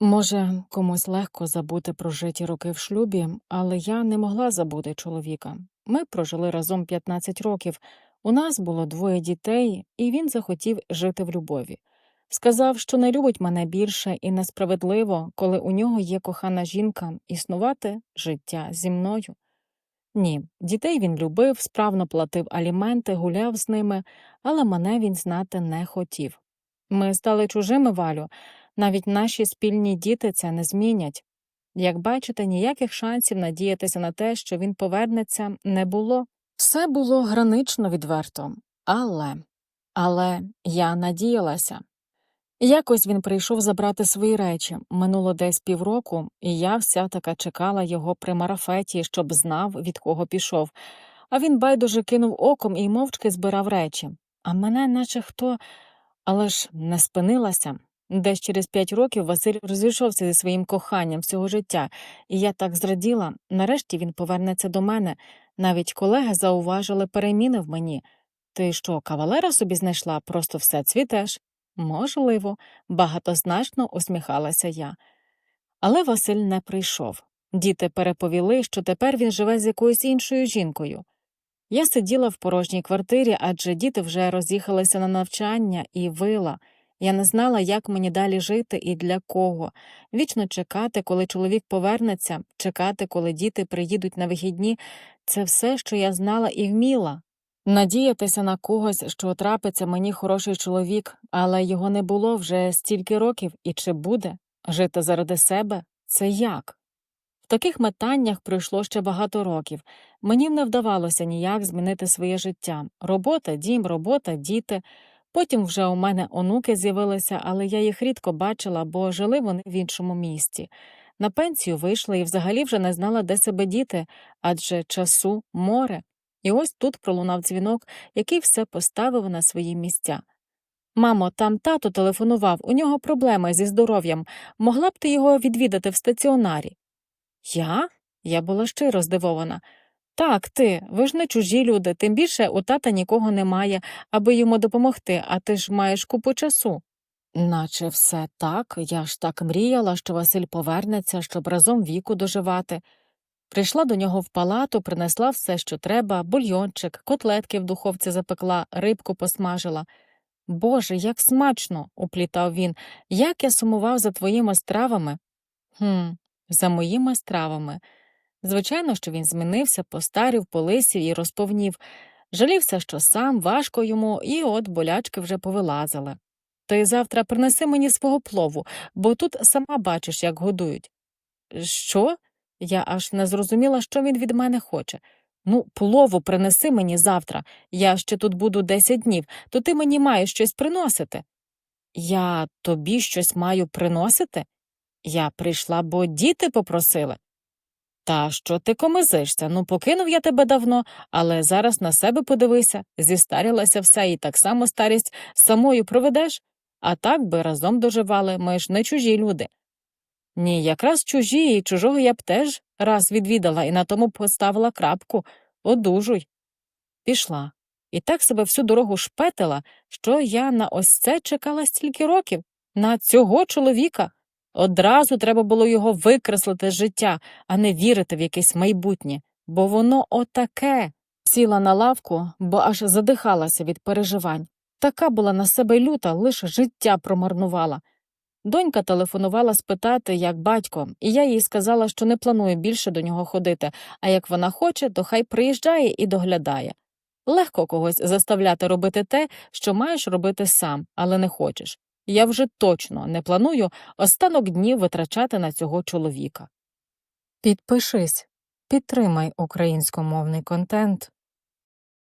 Може, комусь легко забути прожиті роки в шлюбі, але я не могла забути чоловіка. Ми прожили разом 15 років, у нас було двоє дітей, і він захотів жити в любові. Сказав, що не любить мене більше і несправедливо, коли у нього є кохана жінка, існувати життя зі мною. Ні, дітей він любив, справно платив аліменти, гуляв з ними, але мене він знати не хотів. Ми стали чужими, Валю, навіть наші спільні діти це не змінять. Як бачите, ніяких шансів надіятися на те, що він повернеться, не було. Все було гранично відверто. Але, але я надіялася. Якось він прийшов забрати свої речі. Минуло десь півроку, і я вся така чекала його при марафеті, щоб знав, від кого пішов. А він байдуже кинув оком і мовчки збирав речі. А мене, наче хто, але ж не спинилася. Десь через п'ять років Василь розійшовся зі своїм коханням всього життя, і я так зраділа. Нарешті він повернеться до мене. Навіть колеги зауважили переміни в мені. Ти що, кавалера собі знайшла, просто все цвітеш? Можливо, багатозначно усміхалася я. Але Василь не прийшов. Діти переповіли, що тепер він живе з якоюсь іншою жінкою. Я сиділа в порожній квартирі, адже діти вже роз'їхалися на навчання і вила. Я не знала, як мені далі жити і для кого. Вічно чекати, коли чоловік повернеться, чекати, коли діти приїдуть на вихідні це все, що я знала і вміла. Надіятися на когось, що трапиться мені хороший чоловік, але його не було вже стільки років, і чи буде жити заради себе це як? В таких метаннях пройшло ще багато років. Мені не вдавалося ніяк змінити своє життя робота, дім, робота, діти. Потім вже у мене онуки з'явилися, але я їх рідко бачила, бо жили вони в іншому місті. На пенсію вийшла і взагалі вже не знала, де себе діти, адже часу море. І ось тут пролунав дзвінок, який все поставив на свої місця. Мамо, там тато телефонував, у нього проблеми зі здоров'ям. Могла б ти його відвідати в стаціонарі? Я? Я була щиро здивована. Так, ти, ви ж не чужі люди, тим більше у тата нікого немає, аби йому допомогти, а ти ж маєш купу часу. Наче все так, я ж так мріяла, що Василь повернеться, щоб разом віку доживати. Прийшла до нього в палату, принесла все, що треба, бульйончик, котлетки в духовці запекла, рибку посмажила. Боже, як смачно, уплітав він, як я сумував за твоїми стравами. Хм, за моїми стравами. Звичайно, що він змінився, постарів, полисів і розповнів. Жалівся, що сам важко йому, і от болячки вже повилазили. Ти завтра принеси мені свого плову, бо тут сама бачиш, як годують. Що? Я аж не зрозуміла, що він від мене хоче. Ну, плову принеси мені завтра. Я ще тут буду десять днів, то ти мені маєш щось приносити. Я тобі щось маю приносити? Я прийшла, бо діти попросили. Та що ти комизишся? Ну, покинув я тебе давно, але зараз на себе подивися, зістарілася вся і так само старість самою проведеш, а так би разом доживали, ми ж не чужі люди. Ні, якраз чужі, і чужого я б теж раз відвідала і на тому поставила крапку одужуй. Пішла. І так себе всю дорогу шпетила, що я на ось це чекала стільки років, на цього чоловіка. Одразу треба було його викреслити з життя, а не вірити в якесь майбутнє, бо воно отаке. Сіла на лавку, бо аж задихалася від переживань. Така була на себе люта, лише життя промарнувала. Донька телефонувала спитати, як батько, і я їй сказала, що не планую більше до нього ходити, а як вона хоче, то хай приїжджає і доглядає. Легко когось заставляти робити те, що маєш робити сам, але не хочеш. Я вже точно не планую останок днів витрачати на цього чоловіка. Підпишись, підтримай українськомовний контент.